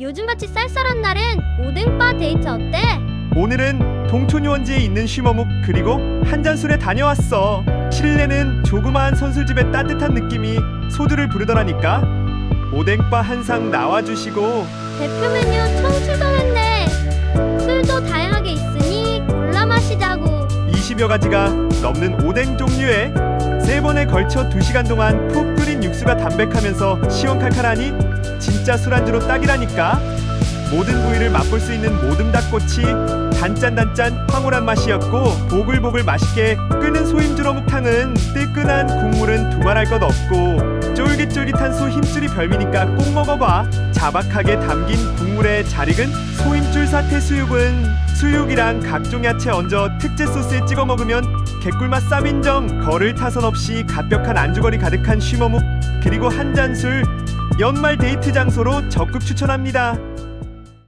요즘같이 쌀쌀한 날엔 오뎅바 데이트 어때? 오늘은 동촌 유원지에 있는 쉬머묵 그리고 한잔술에 다녀왔어. 실내는 조그마한 선술집의 따뜻한 느낌이 소두를 부르더라니까. 오뎅바 한 상 나와주시고 대표 메뉴 총 출동했네. 술도 다양하게 있으니 골라 마시자고. 20여 가지가 넘는 오뎅 종류에 세 번에 걸쳐 2시간 동안 푹 끓인 육수가 담백하면서 시원칼칼하니 진짜 술안주로 딱이라니까? 모든 부위를 맛볼 수 있는 모듬 닭꼬치 단짠단짠 황홀한 맛이었고 보글보글 맛있게 끓는 소힘줄 어묵탕은 뜨끈한 국물은 두말할 것 없고 쫄깃쫄깃한 소 힘줄이 별미니까 꼭 먹어봐. 자박하게 담긴 국물에 잘 익은 소힘줄 사태 수육은 수육이랑 각종 야채 얹어 특제 소스에 찍어 먹으면 개꿀맛 쌉인정. 거를 타선 없이 갑벽한 안주거리 가득한 쉬머묵 그리고 한 잔 술 연말 데이트 장소로 적극 추천합니다.